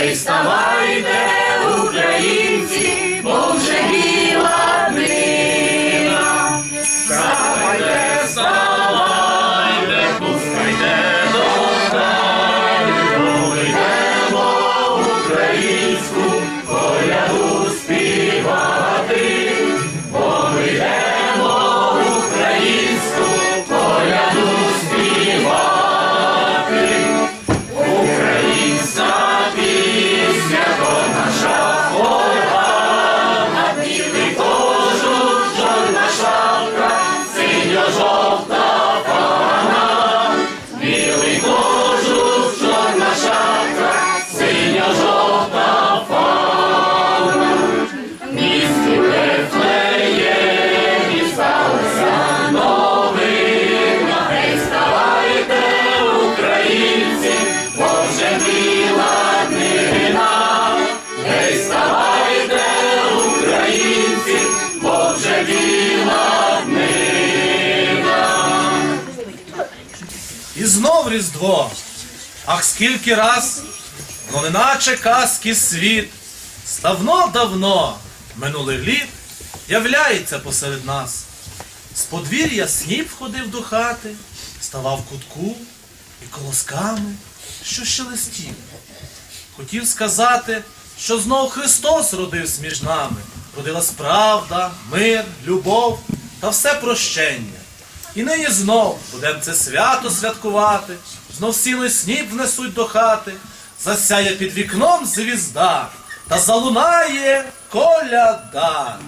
Гей, вставайте, знов Різдво. Ах, скільки раз, но неначе казки світ, давно-давно минулих літ являється посеред нас. З подвір'я сніп ходив до хати, ставав кутку і колосками, що шелестів. Хотів сказати, що знов Христос родився між нами. Родилась правда, мир, любов та все прощення. І нині знов будем це свято святкувати, знов сілий сніп внесуть до хати, засяє під вікном звізда, та залунає коляда.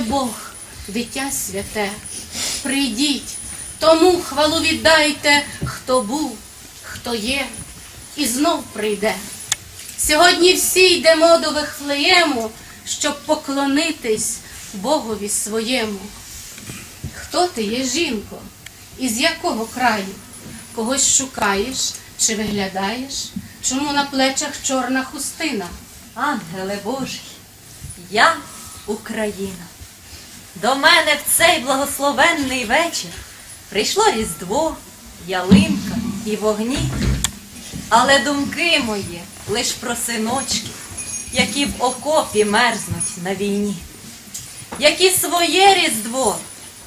Бог, дитя святе. Прийдіть, тому хвалу віддайте, хто був, хто є, і знов прийде. Сьогодні всі йдемо до Вифлеєму, щоб поклонитись Богові своєму. Хто ти є, жінко? Із якого краю? Когось шукаєш чи виглядаєш? Чому на плечах чорна хустина? Ангеле Божий, я Україна. До мене в цей благословенний вечір прийшло Різдво, ялинка і вогні. Але думки мої лиш про синочки, які в окопі мерзнуть на війні, які своє Різдво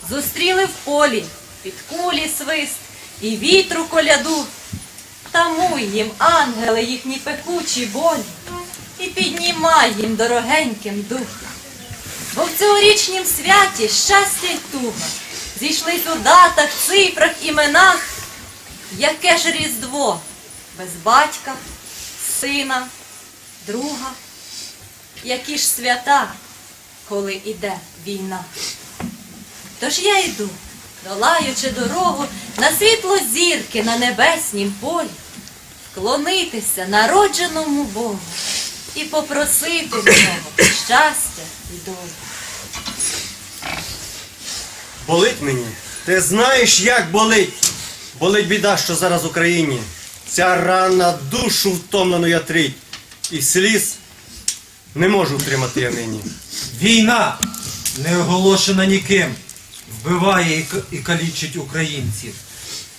зустріли в полі під кулі свист і вітру коляду. Тамуй їм, ангели, їхні пекучі болі, і піднімай їм дорогеньким дух. Бо в цьогорічнім святі щастя й туга зійшлись у датах, цифрах, іменах. Яке ж різдво без батька, сина, друга, які ж свята, коли іде війна. Тож я йду, долаючи дорогу на світло зірки на небеснім полі, вклонитися народженому Богу і попросити в нього щастя і долю. Болить мені. Ти знаєш, як болить. Болить біда, що зараз в Україні. Ця рана душу втомлену ятрить. І сліз не можу втримати я нині. Війна, не оголошена ніким, вбиває і, к- і калічить українців.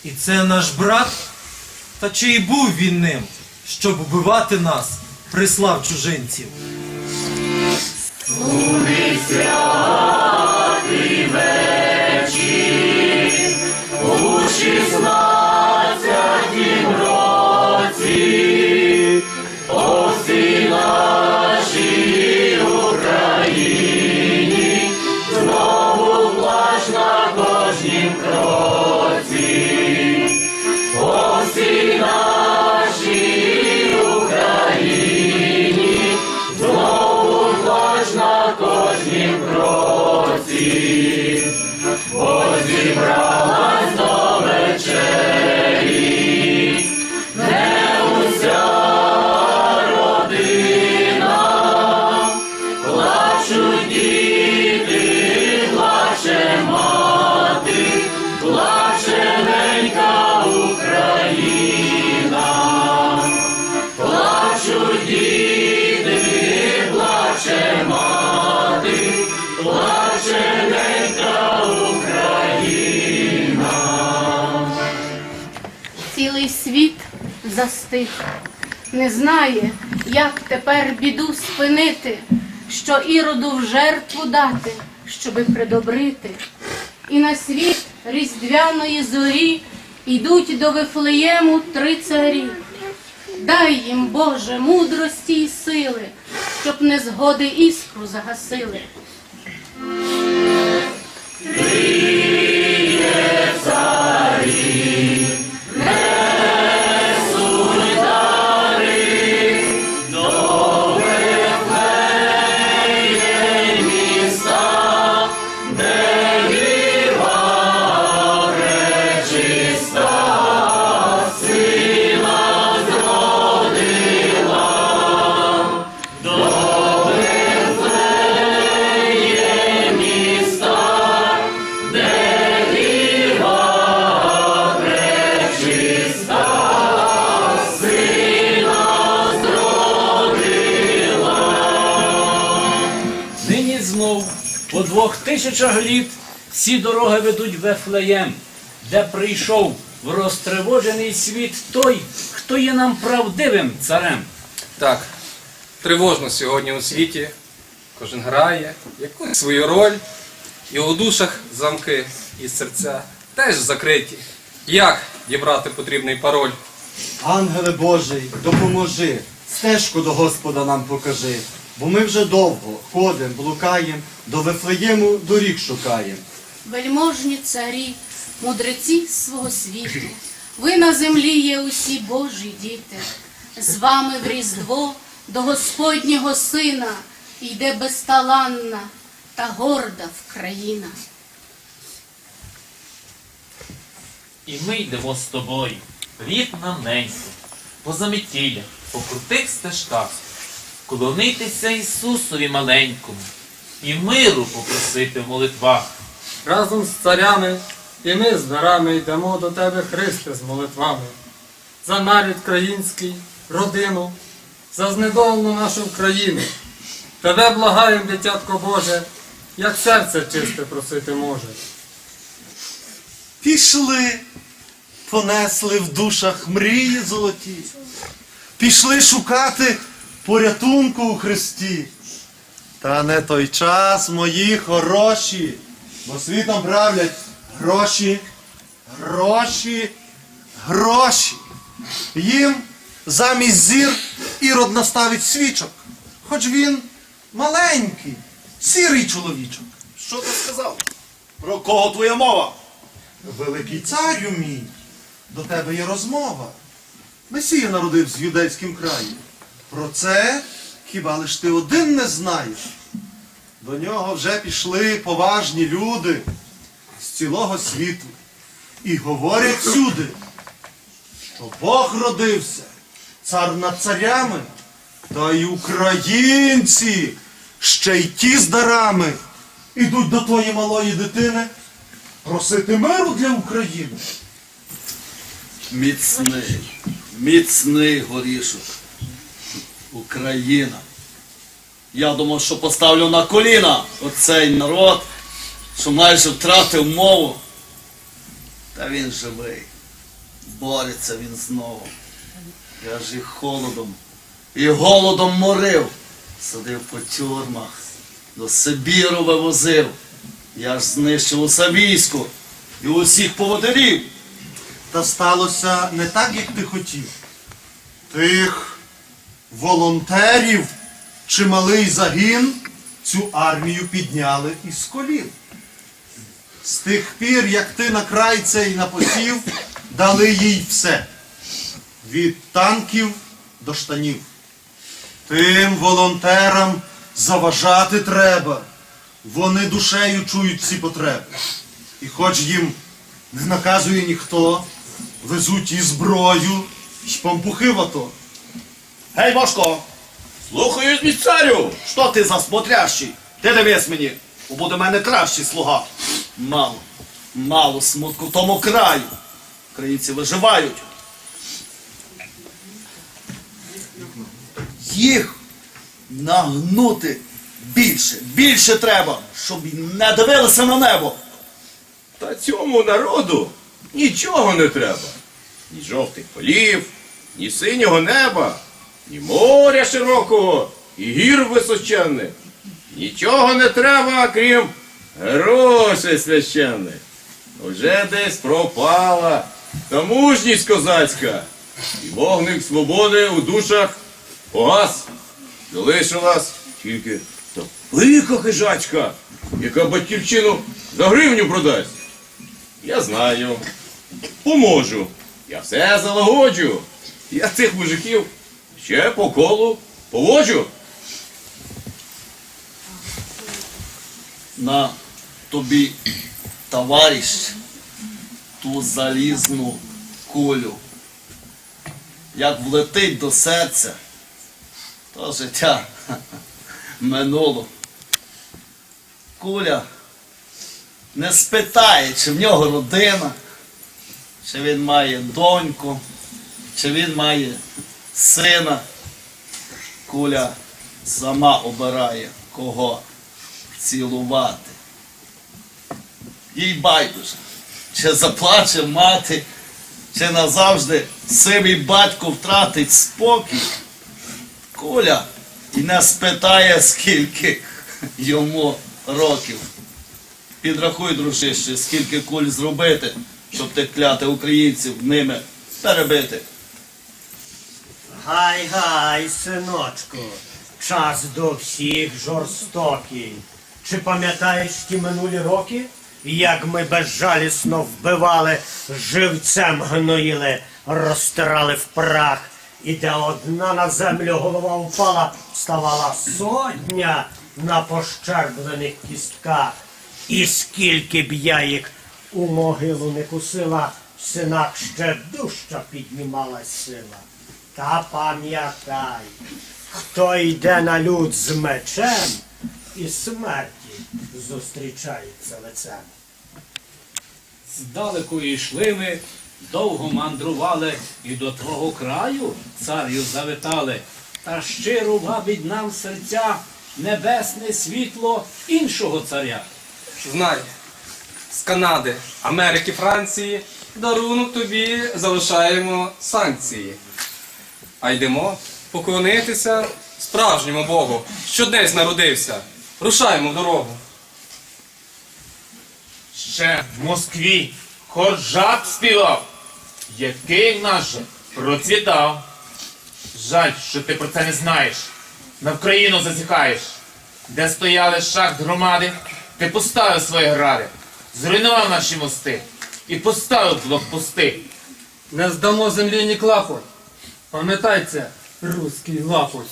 І це наш брат? Та чи і був він ним, щоб вбивати нас, прислав чужинців? Hurrah! Застиг, не знає, як тепер біду спинити, що іроду в жертву дати, щоби придобрити. І на світ різдвяної зорі йдуть до Вифлеєму три царі. Дай їм, Боже, мудрості й сили, щоб незгоди іскру загасили. Двох тисячах літ всі дороги ведуть в Вефлеєм, де прийшов в розтривожений світ той, хто є нам правдивим царем. Так, тривожно сьогодні у світі. Кожен грає якусь свою роль, і у душах замки і серця теж закриті. Як дібрати потрібний пароль? Ангеле Божий, допоможи, стежку до Господа нам покажи, бо ми вже довго ходим, блукаєм, до Вифлеєму доріг шукаєм. Вельможні царі, мудреці свого світу, ви на землі є усі Божі діти. З вами в Різдво до Господнього Сина йде безталанна та горда в країна. І ми йдемо з тобою, рід на неньку, по заметілях, по крутих стежках, клонитися Ісусові маленькому і миру попросити в молитвах. Разом з царями і ми з дарами йдемо до тебе, Христе, з молитвами. За нарід країнський, родину, за знедолену нашу країну. Тебе благаєм, дитятко Боже, як серце чисте просити може. Пішли, понесли в душах мрії золоті. Пішли шукати порятунку у Христі. Та не той час, мої хороші, бо світом правлять гроші, гроші, гроші. Їм замість зір ірод наставить свічок, хоч він маленький, сірий чоловічок. Що ти сказав? Про кого твоя мова? Великий царю мій, до тебе є розмова. Месія народився в юдейськім краї. Про це хіба лиш ти один не знаєш. До нього вже пішли поважні люди з цілого світу. І говорять всюди, що Бог родився, цар над царями, та й українці, ще й ті з дарами, ідуть до твоєї малої дитини просити миру для України. Міцний, міцний горішок. Україна. Я думав, що поставлю на коліна оцей народ, що майже втратив мову. Та він живий. Бореться він знову. Я ж їх холодом і голодом морив. Садив по тюрмах, до Сибіру вивозив. Я ж знищив усе військо і усіх поводирів. Та сталося не так, як ти хотів. Тих волонтерів чималий загін цю армію підняли із колін. З тих пір, як ти на край цей напосів, дали їй все. Від танків до штанів. Тим волонтерам заважати треба. Вони душею чують ці потреби. І хоч їм не наказує ніхто, везуть і зброю, і пампухи в ато. Гей, Мошко! Слухаюсь, мій царю! Що ти за смотрящий? Ти дивись мені, бо буде мене кращий слуга. Мало, мало смутку в тому краю. Українці виживають. Їх нагнути більше, більше треба, щоб не дивилися на небо. Та цьому народу нічого не треба. ні жовтих полів, ні синього неба, ні моря широкого, і гір височенних. Нічого не треба, крім грошей священних. Уже десь пропала та мужність козацька, і вогник свободи у душах погас. Залишилась тільки та лиха хижачка, яка батьківщину за гривню продасть. Я знаю, поможу. Я все залагоджу. Я цих мужиків ще по колу поводжу. На тобі, товариш, ту залізну кулю. Як влетить до серця, то життя минуло. Куля не спитає, чи в нього родина, чи він має доньку, чи він має сина. Куля сама обирає кого цілувати. Їй байдуже, чи заплаче мати, чи назавжди сивий батько втратить спокій. Куля і не спитає, скільки йому років. Підрахуй, дружище, скільки куль зробити, щоб тих клятих українців ними перебити. Гай, гай, синочку, час до всіх жорстокий. Чи пам'ятаєш ті минулі роки, як ми безжалісно вбивали, живцем гноїли, розтирали в прах, і де одна на землю голова впала, ставала сотня на пощерблених кістках. І скільки б я їх у могилу не кусила, в синах ще дужча піднімалась сила. Та пам'ятай, хто йде на люд з мечем і смерті зустрічається лицем. Здалеку йшли ми, довго мандрували, і до твого краю царю завитали. Та щиро вабить нам серця небесне світло іншого царя. Знай, з Канади, Америки, Франції дарунок тобі залишаємо санкції. А йдемо поклонитися справжньому Богу, що десь народився. Рушаємо в дорогу. Ще в Москві коржак співав, який наше процвітав. Жаль, що ти про це не знаєш. На Вкраїну зазіхаєш. Де стояли шахт громади, ти поставив свої гради, зруйнував наші мости і поставив блокпости. Не здамо землі ні клапоть. Пам'ятай це, руський лапоть.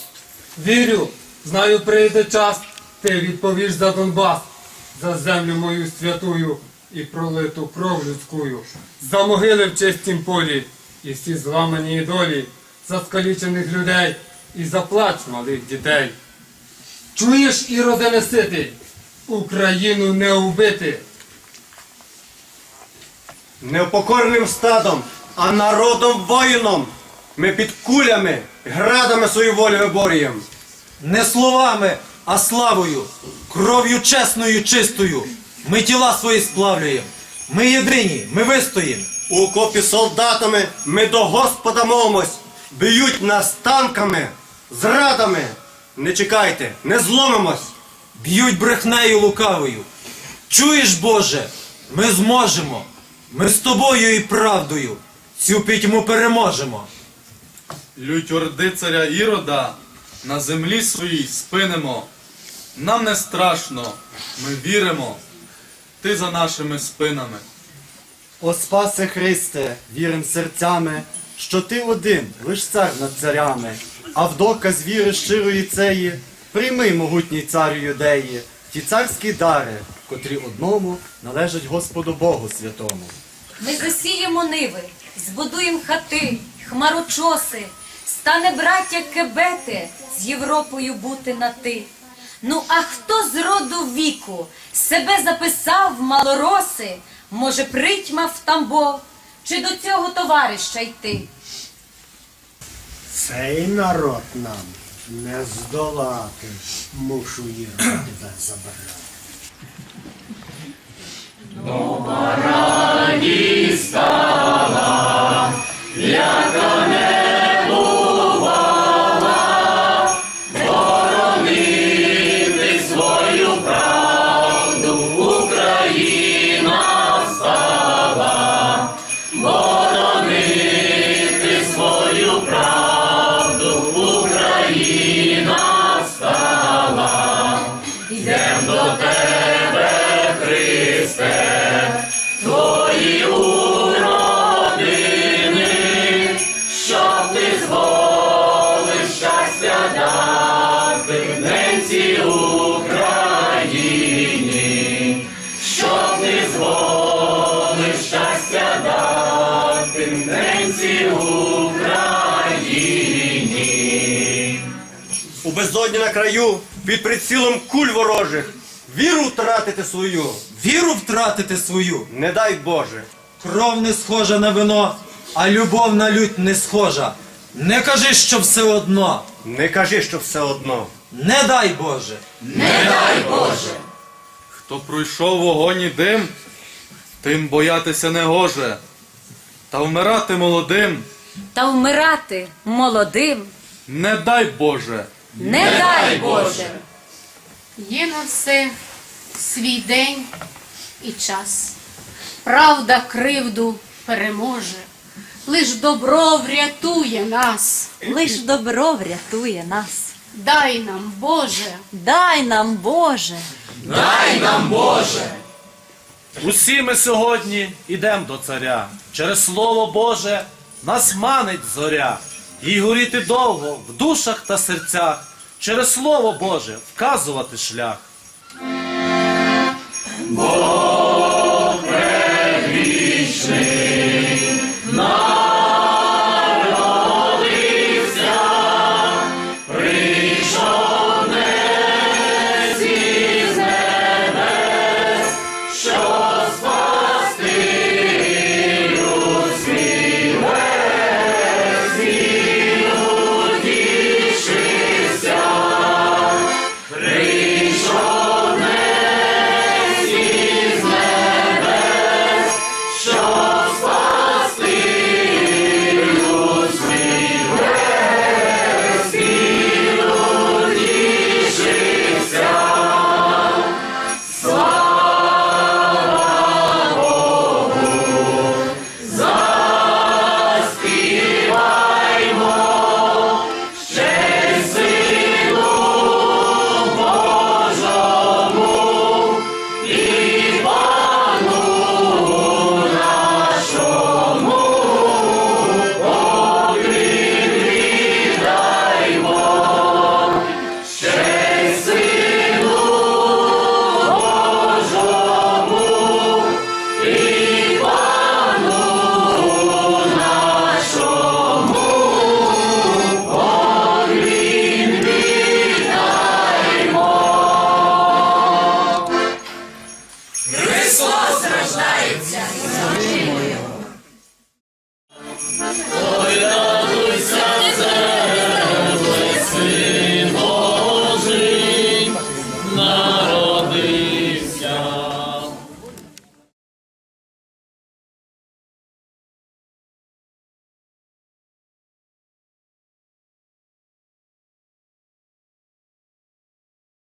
Вірю, знаю, прийде час, ти відповіш за Донбас, за землю мою святую і пролиту кров людськую, за могили в чистім полі, і всі зламані долі, за скалічених людей і за плач малих дітей. Чуєш, і не сити, Україну не убити. Непокорним стадом, а народом воїном. Ми під кулями, градами свою волю виборюємо. Не словами, а славою, кров'ю чесною, чистою. Ми тіла свої сплавлюємо. Ми єдині, ми вистоїмо. У копі солдатами ми до Господа мовимось. Б'ють нас танками, зрадами. Не чекайте, не зломимось. Б'ють брехнею лукавою. Чуєш, Боже, ми зможемо. Ми з тобою і правдою цю пітьму переможемо. Лють орди царя Ірода, на землі своїй спинемо. Нам не страшно, ми віримо, ти за нашими спинами. О спасе Христе, вірим серцями, що ти один, лиш цар над царями, а в доказ віри щирої цеї, прийми, могутній царю юдеї, ті царські дари, котрі одному належать Господу Богу святому. Ми засіємо ниви, збудуємо хати, хмарочоси, стане браття кебети з Європою бути на ти. Ну а хто з роду віку себе записав в малороси, може притьма в Тамбов, чи до цього товариша йти? Цей народ нам не здолати, мушу Ірода тебе забрати. забирати. Раді стала, Україні. У безодні на краю під прицілом куль ворожих. Віру втратити свою, віру втратити свою, не дай Боже. Кров не схожа на вино, а любов на лють не схожа. Не кажи, що все одно. Не кажи, що все одно. Не дай Боже. Не дай Боже. Хто пройшов вогонь і дим, тим боятися не гоже. Та вмирати молодим, Та вмирати молодим не дай Боже. не дай Боже. Є на все свій день і час. Правда кривду переможе, лиш добро врятує нас. Лиш добро врятує нас. Дай нам, Боже, Дай нам, Боже. Дай нам Боже. Усі ми сьогодні ідемо до царя. Через слово Боже нас манить зоря, і горіти довго в душах та серцях. Через слово Боже вказувати шлях. Бо